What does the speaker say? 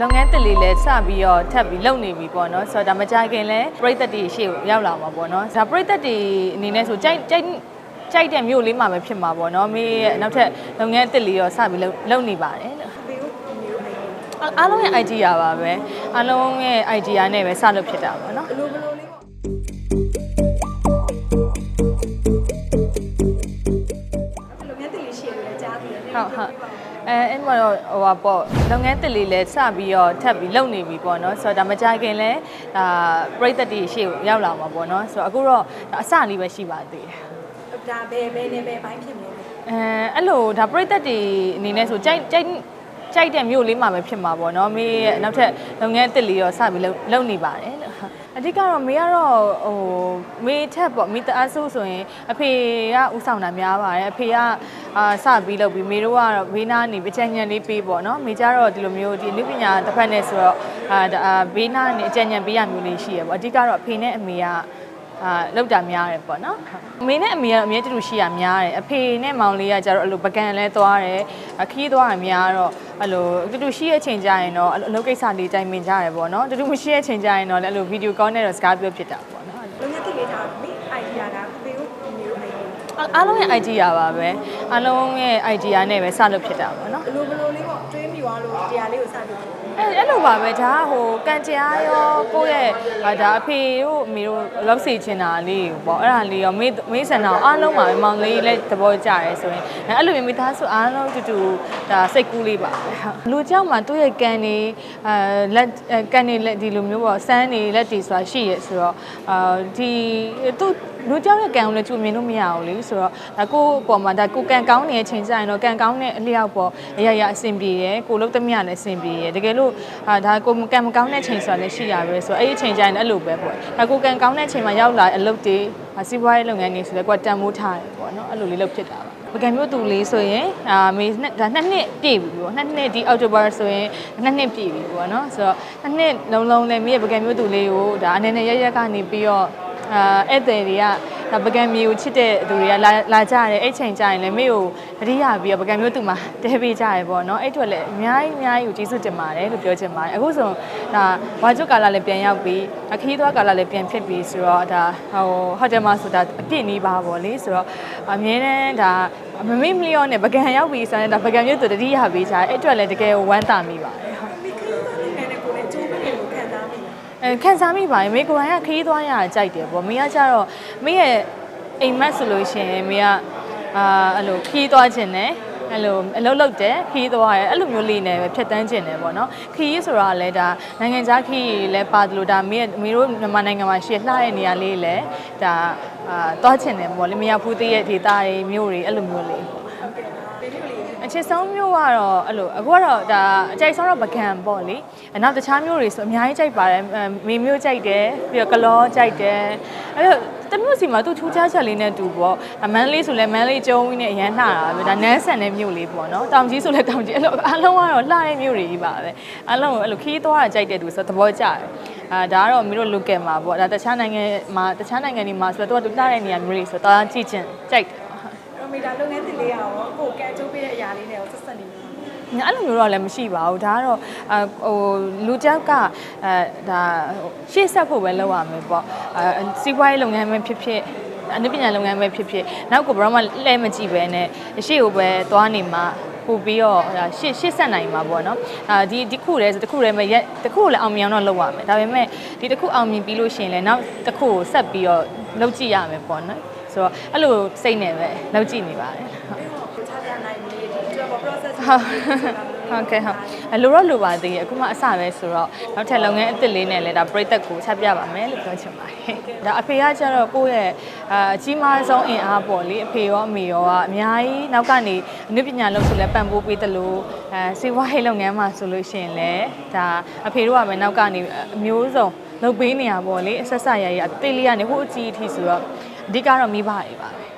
လုပ်ငန်းတစ်လေးလည်းစပြီးတော့ထပ်ပြီးလုပ်နေပြီပေါ့နော်ဆိုတော့ဒါမကြခင်လဲပြိသက်တီရှေ့ကိုရောက်လာမှာပေါ့နော်ဒါပြိသက်တီအနေနဲ့ဆိုကြိုက်ကြိုက်ကြိုက်တဲ့မြို့လေးမှာပဲဖြစ်မှာပေါ့နော်မေးရဲ့နောက်ထပ်လုပ်ငန်းတစ်လေးတော့စပြီးလုပ်လုပ်နေပါတယ်လို့ဖေကိုမျိုးအိမ်အားအားလုံးရဲ့ idea ပါပဲအားလုံးရဲ့ idea နဲ့ပဲစလုပ်ဖြစ်တာပေါ့နော်ဘလိုဘလိုလေး တလေးရှေ့လို့လည်းကြားပြီးတယ်ဟုတ်ဟုတ်အဲအဲ့မှာတော့ဟိုပါပေါ့လုပ်ငန်းတစ်လေးလည်းစပြီးတော့ထပ်ပြီးလုပ်နေပြီပေါ့နော်ဆိုတော့ဒါမကြခင်လဲဒါပြိသက်တီရှေ့ကိုရောက်လာမှာပေါ့နော်ဆိုတော့အခုတော့ဒါအစလေးပဲရှိပါသေးတယ်ဒါဘယ်ဘယ်နဲ့ဘယ်ဘိုင်းဖြစ်မလဲအဲအဲ့လိုဒါပြိသက်တွေအနေနဲ့ဆိုကြိုက်ကြိုက်ကြိုက်တဲ့မြို့လေးမှာပဲဖြစ်မှာပေါ့နော်မေးရဲ့နောက်ထပ်လုပ်ငန်းအတစ်လေးရောစပြီးလုပ်လုပ်နေပါတယ်လို့ဟုတ် အဓိကတော့မေကတော့ဟိုမေထက်ပေါ့မေတအားဆိုးဆိုရင်အဖေကဥဆောင်တာများပါတယ်အဖေကအာစပြီးလုပ်ပြီးမေတို့ကတော့ဘေးနားနေပချင်ညံလေးပေးပေါ့နော်မေကြတော့ဒီလိုမျိုးဒီအနုပညာတစ်ဖက်နဲ့ဆိုတော့အာဒါဘေးနားနေအကြံဉာဏ်ပေးရမျိုးလေးရှိရပေါ့အဓိကတော့အဖေနဲ့အမေက အာလောက်တာများတယ်ပေါ့နော်အမေနဲ့အမေကအမြဲတူတူရှိရများတယ်အဖေနဲ့မောင်လေးကကျတော့အဲ့လိုပကံလဲသွားတယ်အခီးသွားရများတော့အဲ့လိုတူတူရှိရဲ့ချိန်ကြရင်တော့အဲ့လိုအလုပ်ကိစ္စလေးတိုင်ပင်ကြရတယ်ပေါ့နော်တူတူမရှိရဲ့ချိန်ကြရင်တော့လည်းအဲ့လိုဗီဒီယိုကောနဲ့တော့စကားပြောဖြစ်တာပေါ့နော်လုပ်ငန်းတလေးထားမိ idea ကဖေကိုမျိုးအိမ်အားအားလုံးရဲ့ idea ပါပဲအားလုံးရဲ့ idea နဲ့ပဲစလုပ်ဖြစ်တာပေါ့နော်ဘလိုဘလိုလေးပေါ့တွေးမိသွားလို့တရားလေးကိုစပြီး အဲ့အဲ့လိုပါပဲဒါကဟိုကန်တရားရောကိုယ့်ရဲ့ဒါအဖေတို့အမေတို့လောက်စီချင်တာလေးပေါ့အဲ့ဒါလေးရောမေးမေးဆန္ဒအားလုံးပါပဲမောင်လေးလည်းသဘောကျတယ်ဆိုရင်အဲ့လိုမျိုးမိသားစုအားလုံးတူတူဒါစိတ်ကူးလေးပါလူကြောက်မှသူ့ရဲ့ကန်နေအဲလက်ကန်နေလက်ဒီလိုမျိုးပေါ့စမ်းနေလက်တီဆိုတာရှိရဲဆိုတော့အာဒီသူ့ လူကြောက်တဲ့ကံကိုလည်းကြုံမြင်လို့မရဘူးလေဆိုတော့ဒါကိုယ့်အပေါ်မှာဒါကိုကံကောင်းနေတဲ့အချိန်ကျရင်တော့ကံကောင်းတဲ့အလျောက်ပေါ်အရရအဆင်ပြေရယ်ကိုလုံးတမရလည်းအဆင်ပြေရယ်တကယ်လို့ဒါကိုကံမကောင်းတဲ့အချိန်ဆိုတာလည်းရှိရပဲဆိုတော့အဲ့ဒီအချိန်ကျရင်အဲ့လိုပဲပေါ့ဒါကိုကံကောင်းတဲ့အချိန်မှာရောက်လာအလုပ်တွေစီးပွားရေးလုပ်ငန်းတွေဆိုလည်းကိုကတန်မိုးထားတယ်ပေါ့နော်အဲ့လိုလေးလုပ်ဖြစ်တာပါပကံမျိုးသူလေးဆိုရင်အာမေဒါနှစ်နှစ်ပြည့်ပြီပေါ့နှစ်နှစ်ဒီအောက်တိုဘာဆိုရင်နှစ်နှစ်ပြည့်ပြီပေါ့နော်ဆိုတော့နှစ်နှစ်လုံးလုံးလည်းမိရဲ့ပကံမျိုးသူလေးကိုဒါအနေနဲ့ရက်ရက်ကနေပြီးတော့ အာဧည့်သည်တွေကဒါပကံမျိုးကိုချစ်တဲ့သူတွေကလာလာကြတယ်အဲ့ချိန်ကျရင်လည်းမေကိုတတိယပြီးတော့ပကံမျိုးသူမှာတဲပေးကြရပေါ့နော်အဲ့အတွက်လည်းအများကြီးအများကြီးကိုကျေးဇူးတင်ပါတယ်လို့ပြောချင်ပါတယ်အခုဆိုဒါဝါကျွတ်ကာလာလည်းပြန်ရောက်ပြီးအခီးသွားကာလာလည်းပြန်ဖြစ်ပြီးဆိုတော့ဒါဟိုဟိုတယ်မှာဆိုတာအပြည့်နီးပါပေါ့လေဆိုတော့အမြဲတမ်းဒါမမေ့မလျော့နဲ့ပကံရောက်ပြီးဆိုရင်ဒါပကံမျိုးသူတတိယပေးကြတယ်အဲ့အတွက်လည်းတကယ်ဝမ်းသာမိပါတယ်ဟုတ် မိခရီးသွားနေတဲ့ကိုလည်းအကျိုးပေးလို့ခံစားမိတယ် အဲခံစားမိပါတယ်မေကိုယ်တိုင်ကခရီးသွားရတာကြိုက်တယ်ပေါ့မေကကြတော့မေရဲ့အိမ်မက်ဆိုလို့ရှိရင်မေကအာအဲ့လိုခရီးသွားခြင်းနဲ့အဲ့လိုအလုပ်လုပ်တယ်ခရီးသွားရဲအဲ့လိုမျိုးလေးနဲ့ပဲဖြတ်တန်းခြင်းတယ်ပေါ့နော်ခရီးဆိုတာလည်းဒါနိုင်ငံခြားခရီးလည်းပါတယ်လို့ဒါမေမေတို့မြန်မာနိုင်ငံမှာရှိလှတဲ့နေရာလေးလည်းဒါအာသွားခြင်းတယ်ပေါ့လေမရဖူးသေးရဲ့ဒေသတွေမြို့တွေအဲ့လိုမျိုးလေးပေါ့ဟုတ်ကဲ့ပါဘေဘီလေး အချစ်ဆုံးမျိုးကတော့အဲ့လိုအခုကတော့ဒါအကြိုက်ဆုံးတော့ပကံပေါ့လေအနောက်တခြားမျိုးတွေဆိုအများကြီးကြိုက်ပါတယ်အဲမေမျိုးကြိုက်တယ်ပြီးတော့ကလောကြိုက်တယ်အဲ့တော့တမျိုးစီမှာသူ့ထူးခြားချက်လေးနဲ့တူပေါ့အမန်းလေးဆိုလဲမန်းလေးကျုံးကြီးနဲ့အရန်လှတာပဲဒါနန်းဆန်တဲ့မျိုးလေးပေါ့နော်တောင်ကြီးဆိုလဲတောင်ကြီးအဲ့လိုအားလုံးကတော့လှတဲ့မျိုးတွေကြီးပါပဲအားလုံးကိုအဲ့လိုခီးသွားတာကြိုက်တဲ့သူဆိုသဘောကျတယ်အာဒါကတော့မင်းတို့ local မှာပေါ့ဒါတခြားနိုင်ငံမှာတခြားနိုင်ငံတွေမှာဆိုတော့သူကတူလှတဲ့နေရာမျိုးတွေဆိုတော့ကြည့်ချင်းကြိုက်တယ်ရ မီတာလုပ်ငန်းတလေးရောကိုကဲအကျိုးပေးတဲ့အရာလေးနဲ့ဆက်ဆက်နေတယ်။အဲ့လိုမျိုးတော့လည်းမရှိပါဘူး။ဒါကတော့အဟိုလူကြောက်ကအဲဒါရှေ့ဆက်ဖို့ပဲလုပ်ရမယ်ပေါ့။အဲစီးပွားရေးလုပ်ငန်းပဲဖြစ်ဖြစ်အနုပညာလုပ်ငန်းပဲဖြစ်ဖြစ်နောက်ကိုဘယ်တော့မှလဲမကြည့်ပဲနဲ့ရှေ့ကိုပဲသွားနေမှာပို့ပြီးတော့ဒါရှေ့ရှေ့ဆက်နိုင်မှာပေါ့နော်။အာဒီဒီခုတည်းဆိုတစ်ခုတည်းပဲရက်တစ်ခုကိုလည်းအောင်မြင်အောင်တော့လုပ်ရမယ်။ဒါပေမဲ့ဒီတစ်ခုအောင်မြင်ပြီးလို့ရှိရင်လည်းနောက်တစ်ခုကိုဆက်ပြီးတော့လုပ်ကြည့်ရမယ်ပေါ့နော်။ ဆိုတော့အဲ့လိုစိတ်နဲ့ပဲလုပ်ကြည့်နေပါတယ်။ဟုတ်ပြီးတော့ချပြနိုင်ပြီဒီ job process ဟုတ်ဟုတ်ကဲ့ဟုတ်အလိုတော့လိုပါသေးတယ်အခုမှအစပဲဆိုတော့နောက်ထပ်လုပ်ငန်းအသစ်လေးနဲ့လည်းဒါပြိသက်ကိုချက်ပြပါမယ်လို့ပြောချင်ပါတယ်ဒါအဖေကကျတော့ကိုယ့်ရဲ့အာအကြီးမားဆုံးအင်အားပေါ့လေအဖေရောအမေရောကအများကြီးနောက်ကနေအနုပညာလုပ်ဆိုလဲပံ့ပိုးပေးတယ်လို့အဲစေဝါဟိတ်လုပ်ငန်းမှာဆိုလို့ရှိရင်လည်းဒါအဖေတို့ကပဲနောက်ကနေအမျိုးစုံလုပ်ပေးနေရပေါ့လေအဆက်ဆက်ရရအသေးလေးကနေဟိုအကြီးအထိဆိုတော့ အဓိကတော့မိဘတွေပါပဲ